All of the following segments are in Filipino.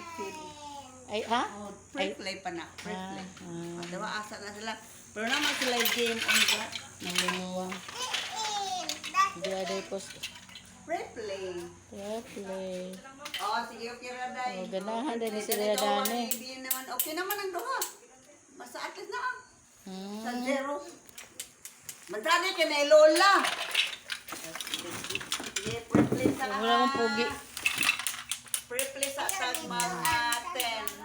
United. Ay, ha? Oh, free play pa na. Free Ah, play. ah. Diba, asa na sila. Pero naman sila yung game on the Oo. Di ada post. free play. Play. Oh, sige, okay ra day. Oh, ganahan din ni sila Dani. hindi okay naman ang duha. Basta at least na ang Hmm. sa zero. Magdani ka na lola. Sige, free play sa Wala mong pugi. Sa tag mga 10.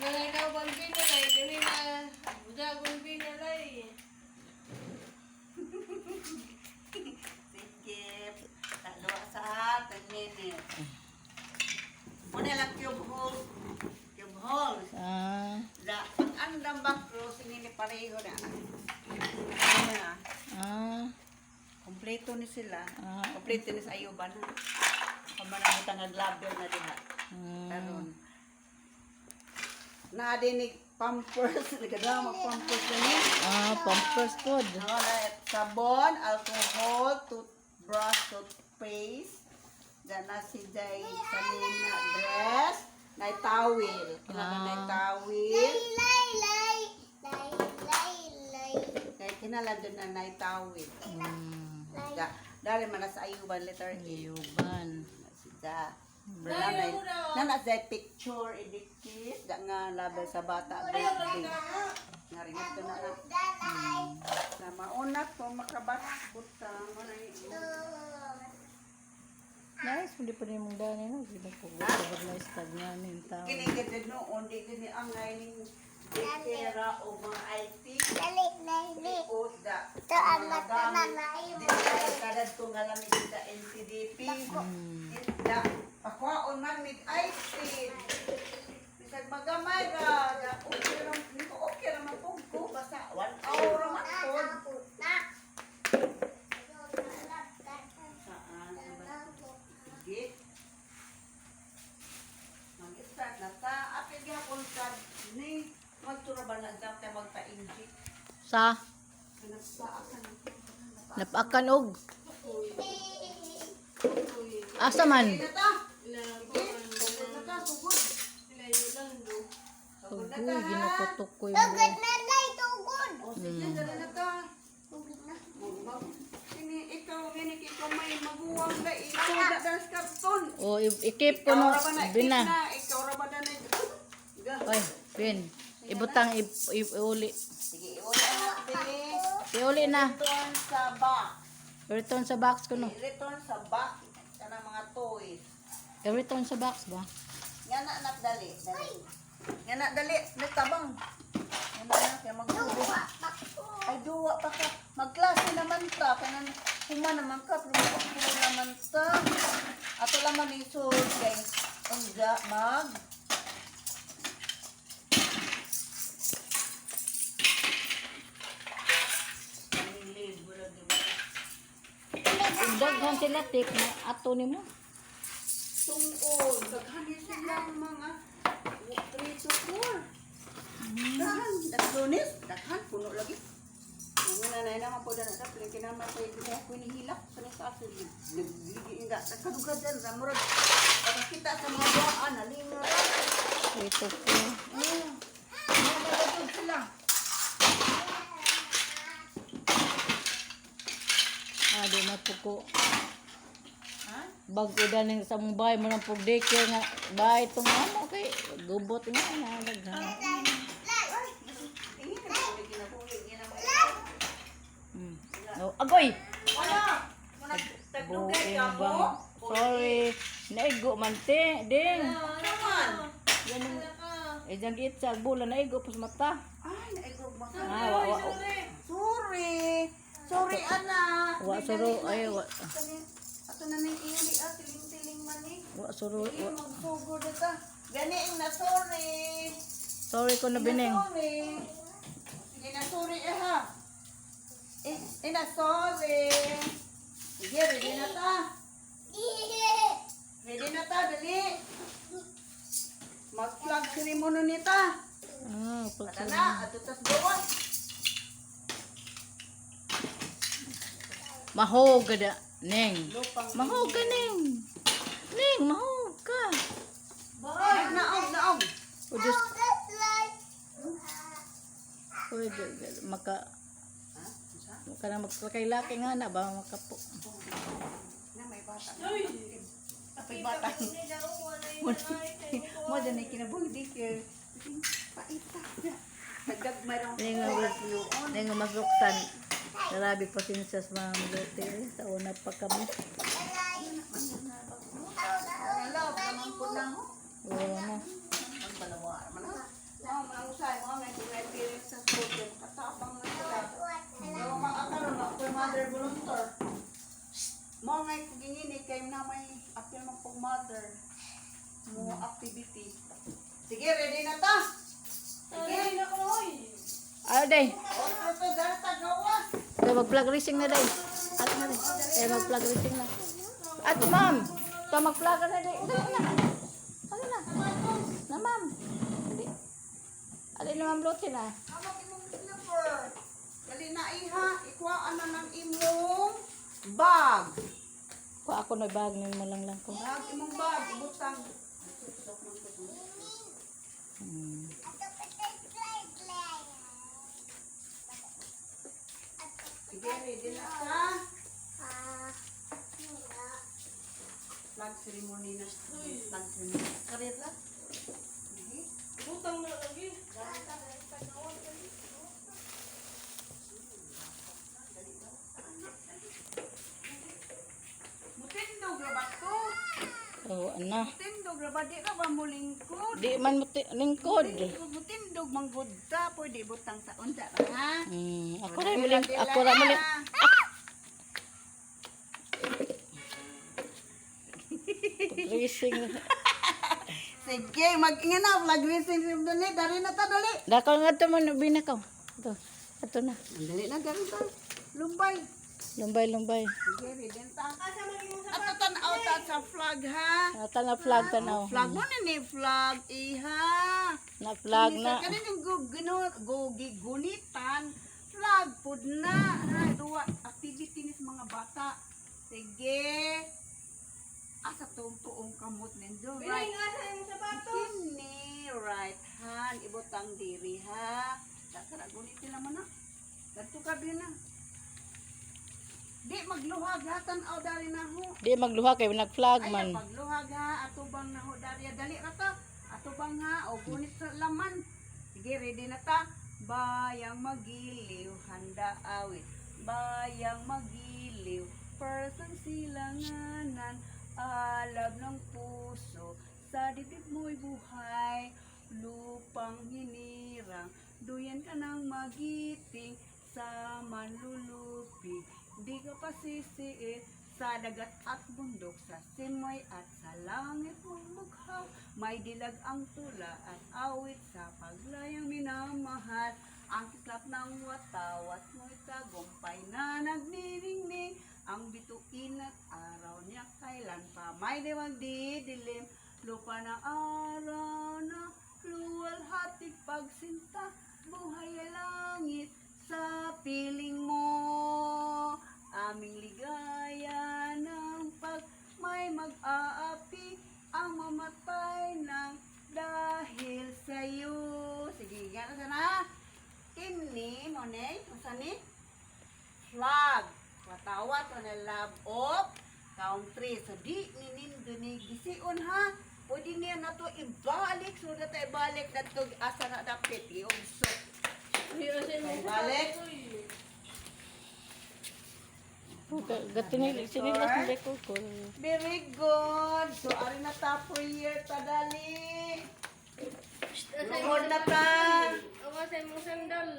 Ganay daw bang pinalay, ganay na budagon pinalay. Sige, talo sa 10 minutes. Muna lang cube hole. Cube hole. Ah. Da, pag andang back row, sinini pareho na. Na? Ah. Kompleto ni sila. Ah. Kompleto ni sa ayuban na. Kung manamutang nag-label na diha. Hmm. Karon. Na dinig pampers, nagdama pampers ni. Ah, pampers pod. Ano na sabon, alcohol, toothbrush, toothpaste. Dana si Jay sa nina dress, na towel. Kailangan na Ah. towel. Kaya kinala doon na na towel. Hmm. Da, dari man na sa ayuban letter A. Iyuban. Si Da. Nanay, nanay sa picture edikit da nga label sa bata birthday. Nga ringat ko na na. Na mauna ko makabat butang mo na Nice, hindi pa rin mong dani no. Hindi ko gusto na stag nga nin tao. Kini gid no ondi gid ang ngayon dikera o mga IT o da. Ito ang mata na naiwan. Kadad ko nga lamig sa NCDP. Hmm. Da, pakwaon man mig IT. Bisag magamay ra, da okay ra, ko okay ra man pug ko basta 1 hour ra man? Sige. Mag-start na ta. Apil gihapon ka ni magtura ba na dam tayo magpa-inject. Sa napakan og. Asa man? Sige na. Sige. Na na ha? ginukutok ko yung Tugod na lay, tugod. Sige, dali na ta. Sini, ikaw, gini, ikaw may maguwang na. Ikaw na dance karton. O, ikip ko no. Na, Bina. na. Ikaw ra ba na na. Oy, Bin. Ibutang, iuli. Sige, iuli Billy. Iuli na. Return sa box. Return sa box ko no. Return sa box. Toys. I-return sa box ba? Nga na, anak, dali. Dali. Nga na, dali. Nagtabang. Nga na, anak, kaya magduwa. Ay, duwa pa ka. Magklase naman ta. Kanang kuma naman ka. Pero magkukulo naman ta. Ato laman ni Sul. Kay, ungga, mag. Daghan sila tik na ato ni mo. Tungkol. Daghani silang mga 3 to 4. Daghan. Daglunis. Daghan. Puno lagi. Mga nanay naman po dyan. Sa piling kinaman sa ito mo pinihilak. Sa nasa aso. Nagligi nga. Nagkadugad dyan. Ramurag. Para kita sa mga buwaan. Nalinga. Ito ko. Hmm. Mga sila. Ah, di na po ko. Bago daning sa mong bahay mo ng pug daycare nga. Bahay itong ano kay gubot nga na daghan. Na Hmm. No, agoy. Tagdugay Buing ka mo. bang. Sorry. Naigo man te, ding. Ano man? Ganun. Eh jang git sa bulan naigo pus mata. Ay, naigog ba ka? Ah, wa wa. Sorry. Sorry, anak. Wa dali ay wa. Ato na ning iuli ah, tiling-tiling man ni. Wa suro. Dili Wa. magsugod ata. Gani ang na sorry. Sorry ko na bining. Sorry. Sige na sorry eh ha. Eh, eh na sorry. Sige, ready na ta. Ready na ta, dali. Mag-plug ceremony nita. Ah, Ada pag na, ato tas gawa. mahog gada Neng. Mahog ka, Neng. Neng, mahog ka. Naog, naog, naog. O, Diyos. O, Diyos. Maka... Maka na magkakay-laki nga na ba? Maka po. Na, may bata. Apay bata. Mo, dyan ay kinabuhi di ka. Paita. Nagdag mayroong... Neng, magluksan. Grabe pa sinsas mga maluti. Sa una pa kami. Wala na. Ang balawa man. Mga mga usay, mga may mga parents sa school, kaya makatapang na sila. Pero mga akaroon, ako yung mother volunteer. Mga nga ginini kay na may apil mo pong mother. Mo activity. Sige, ready na ta? Sige. Ay, nako, oy. Ah, day. Otro to, data gawa. Kaya mag-flag racing na day. At na day. Kaya mag-flag racing na. At ma'am. Kaya mag-flag na day. Dali na. Ano na? Na ma'am. Alin na ma'am Lucy na. Amag imong slipper. Dali na iha, ikuhaan na ng imong bag. Kung ako na bag mo lang lang ko. Bag, imong bag, ibutang. Ready na ka. Flag ceremony na. Flag ceremony. Karir lang. Butang na lagi. Mutindog ra ba to? Oo, ana. Mutindog ra ba? Di ra ba mo lingkod? Di man mo ti- lingkod. Mutindog- Mutindog manggod ka. Pwede butang sa unda ra, ha? Hmm. Ako rin mo ling- ako rin mo ling- racing. Sige, mag-inga na. Flag racing rin dali. Dari na ta, dali. Dako nga to mo binakaw. Ito. Ito na. Dali na, dari ta. Lumbay. Lumbay, lumbay. Sige, ready na ta. Ato tanaw ta sa flag, ha? Nata na flag tanaw. Flag mo na ni flag, iha. Na flag na. Kani yung gugino, gugigunitan. Flag pud na. Ha, duwa activity ni sa mga bata. Sige. Asa tong tuong kamot nendo. Right. nga sa yung sapatos. Kini right hand ibutang diri ha. Dasara gunit nila man na. Dadto ka din na. Di magluhag ha tan-aw dari na ho. Di magluha kay nag-flag Ay, man. pagluhag ha, atubang na ho dali dali ra ta. Atubang ha, o gunit sa laman. Sige, ready na ta. Bayang magiliw, handa awit. Bayang magiliw, person silanganan. Alab ng puso, sa dibdib mo'y buhay. Lupang hinirang, duyan ka ng magiting sa manlulupig. Di ka pa sisiit sa dagat at bundok, sa simoy at sa langit bughaw. May dilag ang tula at awit sa paglayang minamahal. Ang kislap ng watawat mo'y tagumpay na nagniningning. Ang bituin at araw niya kailan pa may diwag didilim. Lupa na araw na luwalhatig pagsinta. Buhay ay langit sa piling mo. Aming ligaya ng pag may mag-aapi ang mamatay ng dahil sa'yo. Sige, gana sana. Kini, monay, masani? Flag. Watawat on a love of country. So, di ninin gani gisiun ha. Pwede niya na to ibalik. So, na tayo ibalik na to asa na dapit. Yung so. Balik. Gatinil sinilas ni ko ko. Very good. So, ari na ta prayer ta dali. Lungod na ta. Ako sa mong sandal.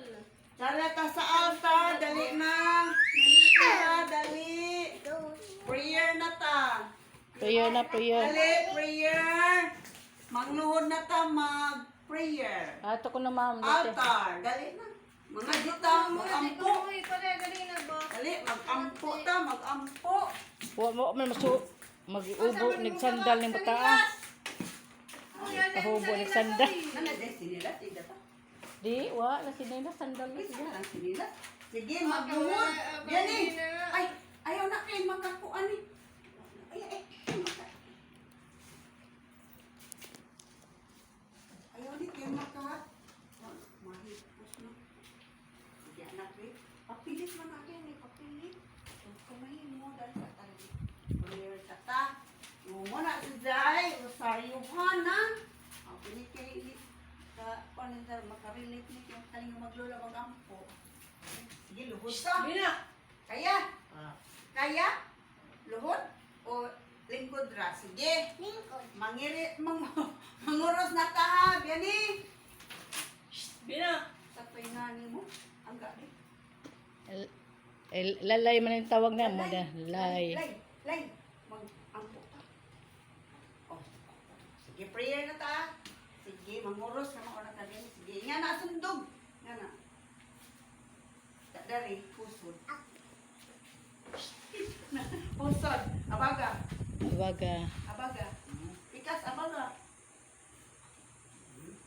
Dali ta sa altar. Dali na. Dali na. Dali. Prayer na ta. Prayer na prayer. Dali, prayer. Magnuhod na ta mag-prayer. Ato ko na ma'am. Altar. Dali na. Mga dita, mag-ampo. Dali, mag-ampo ta, mag-ampo. Wa mo man masu mag-ubo nig sandal ni bataa. Kahubo nig sandal. Di wa la sinina sandal ni siya. Sige, magnuhod. Yan eh. Ay, ayaw na kayo makakuan eh. Ay, ay, ay, maka. Ayaw ni kayo maka. Mahipos na. Sige, Kaayuhan na. Ang pinikili. Ka, paano na makarelate ni yung kaling maglola magampo. Sige, luhod ka. Bina! Kaya? Kaya? Luhod? O lingkod ra? Sige. Lingkod. Mangirit, mang, manguros na ka ha. Biyani. Bina! Sa painani mo. Ang gabi. El, el, lalay man yung tawag na mo na. Lay. Lay. Lay. Mag, ampo ka. Oh. Sige, prayer na ta. Sige, manguros na mga oras na din. Sige, nga na, sundog. Nga na. Dari, pusod. pusod. Abaga. Abaga. Abaga. Ikas, abaga.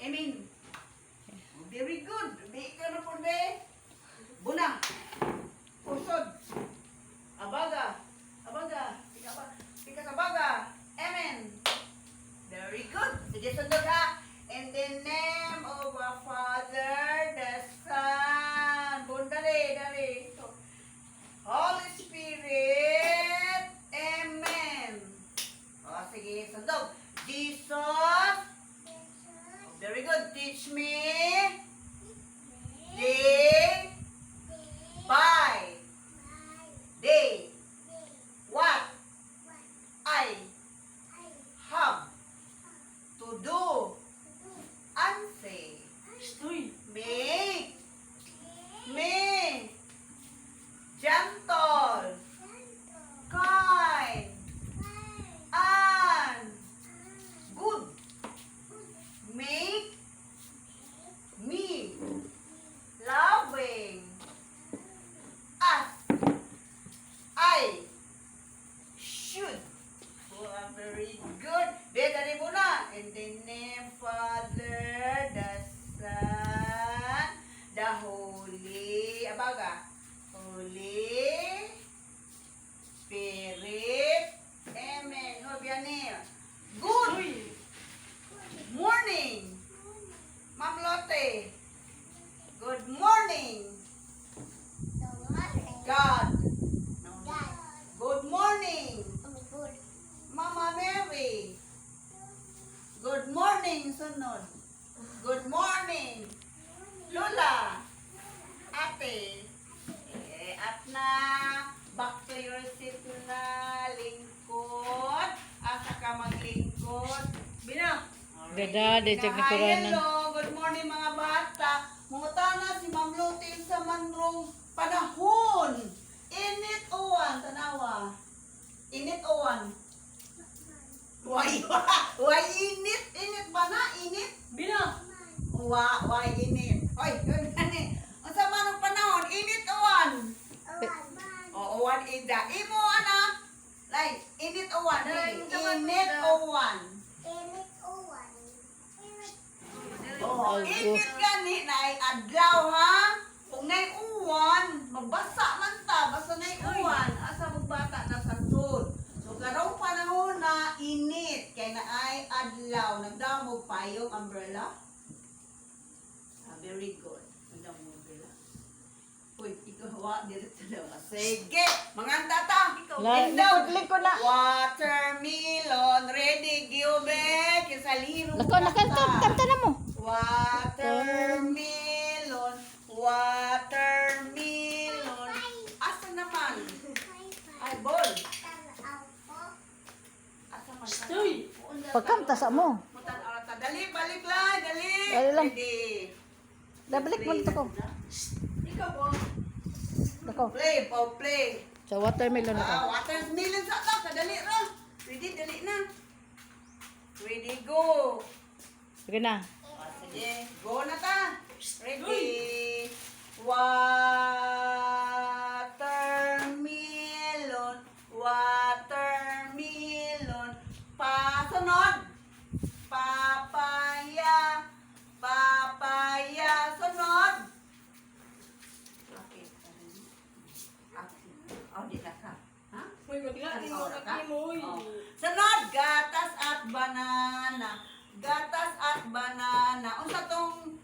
Emin. Very good. Di ka na po, be. Bunang. Pusod. Abaga. Abaga. Sige, sundog ha. In the name of our Father, the Son, Bun, dali, dali. Ito. Holy Spirit, Amen. O, sige, sundog. Jesus, very good. Teach me day morning, sunod. Good morning, Lola. Ate. Eh, at na, back to your seat na, lingkod. Asa ka maglingkod. Bina! Dada, di check Corona. Hello, good morning mga bata. Mungutana si Ma'am Lutin sa manrong panahon. Init uwan, tanawa. Init uwan. Why, why init? Init ba na? Init? Bina! Wa, why init? Oy, good gani. Ang sama ng panahon, init uwan. O, uwan ida. Imo, ana? Like, init uwan. Init uwan. Oh, Ago. init gani na ay adlaw ha. Kung nay uwan, magbasa man ta, basta nay uwan, asa magbata na sa sud. So karong panahon na init kay na ay adlaw, nagdamo pa yung umbrella. Ah, very good. Nagdamo mo umbrella. Uy, ikaw wa dito na. Sige, mga tata. La, likod, likod na. Watermelon, ready, Gilbert. Kisaliro. Lako, nakanta, kanta na mo. Watermelon, watermelon. Asa naman? Ay, bol. Asa man? Stoy! Pagkanta sa mo. Mutan ata. Dali, balik lang. Dali. Dali lang. Ready. Dabalik mo ito ko. Ikaw po. Lako. Play, po, play. Sa watermelon Ah, ako. watermelon sa ka. Kadali ra. Ready, dali na. Ready, go. Sige na. Ah, Sige, go na ta. Ready. Watermelon, watermelon. Pasunod. Papaya, papaya. Sunod. Okay. Okay. Oh, di na ka. Ha? Uy, ka? uy. Oh. Sunod, gatas at banana. Gatas at banana. Unsa tong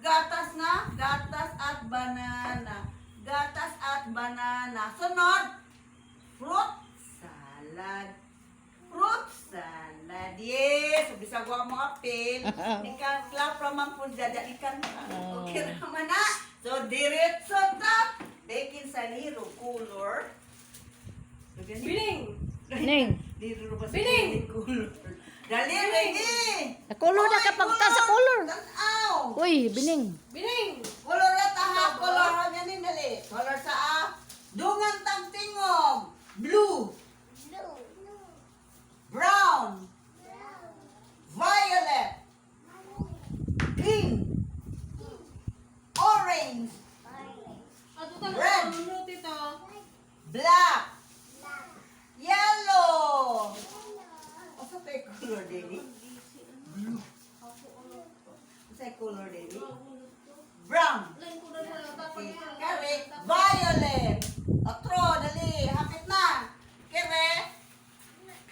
gatas na? Gatas at banana. Gatas at banana. Sunod, fruit salad. Fruit salad. Yes, wa mo apil. Ikan klap raman po dada ikan. Oh. Okay raman na. So diretso ta. Bekin sa hero color. Bining! Ning. Color? Dali, ready! Nakulo na kapag ta sa color. Tanaw! Uy, bining. Bining! Color na taha, color ha yan dali. Color sa A. Dungan tang tingog. Blue, brown, violet, green, orange, Ato ka Red. na lunot ito. black, yellow. Asa tayo color din Blue. Asa tayo color din Brown. Lain ko na sa tapos Okay, Kare, violet. Otro, dali, hapit na. Kere.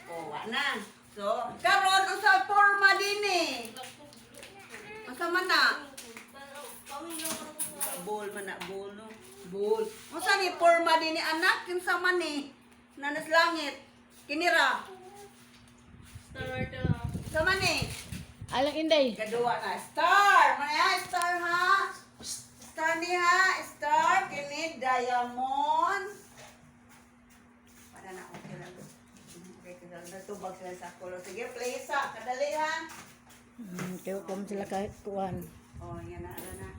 Oh, wa na. So, karon ang sa forma din eh. Asa man na? Bowl man na, bowl no. Bowl. Asa ni forma din ni anak kinsa man ni? Nanas langit. Kinira. Sa man ni? Alang inday. Kadua na. Star! Maya, star ha? Star ni ha? Star, kini, diamond. Para na, okay lang. Okay, kasi natubag sila sa color. Sige, play sa. Kadali ha? Hmm, kaya kung sila kahit kuwan. Oh, yan na, ano na.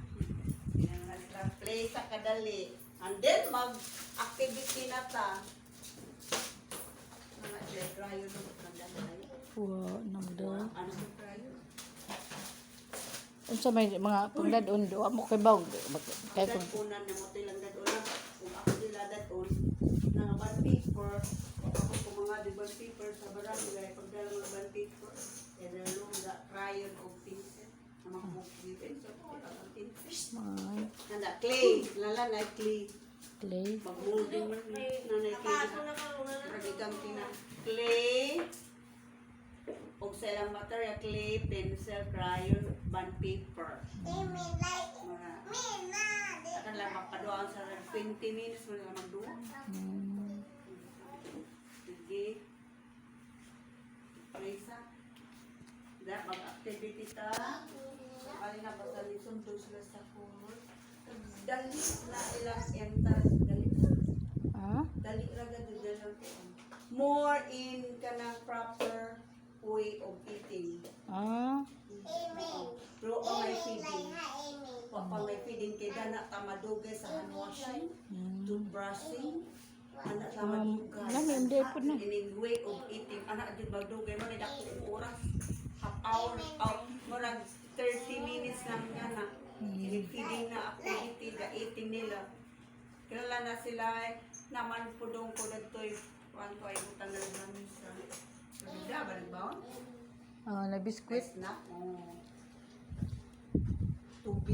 Yan na sila. Play sa kadali. And then, mag-activity na ta. Mga siya, dryer na magkandali. Wow, namdo. Ano sa dryer? Unsa may mga pagdadon do mo kay bawg. Kay kung Dagkunan na mo tilang dadon kung ako sila dadon na band paper ako kung mga di band paper sa barangay pagdala ng band paper the crayon o pencil may nanda clay lala na clay clay. mag-molding man na na clay Ragigang tina clay o sa ilang material clay pencil crayon band paper mga Akan lang magpaduan sa 20 minutes mo lang magduwa. Hmm. Sige. Da, mag-activity ta. Kali na basta ni sundo sila sa court. Dali na ilang enter. Dali. Ah? Dali raga do dalang More in kanang proper way of eating. Ah? Pero ang may feeding. Pag may feeding kay dana tamadugay sa hand washing, Hmm. toothbrushing, anak Um, tamadugay. nami, hindi po na. In way of eating, anak di magdugay mo na dako oras. Hour, out, mo nag 30 minutes lang yan na. feeding na activity, the eating nila. Kilala na sila eh, naman po doon ko nagtoy. Kuhan ko ay utang na namin sa Pagda ba nagbaon? Ah, na biskwit. Na? Oo. Tubig.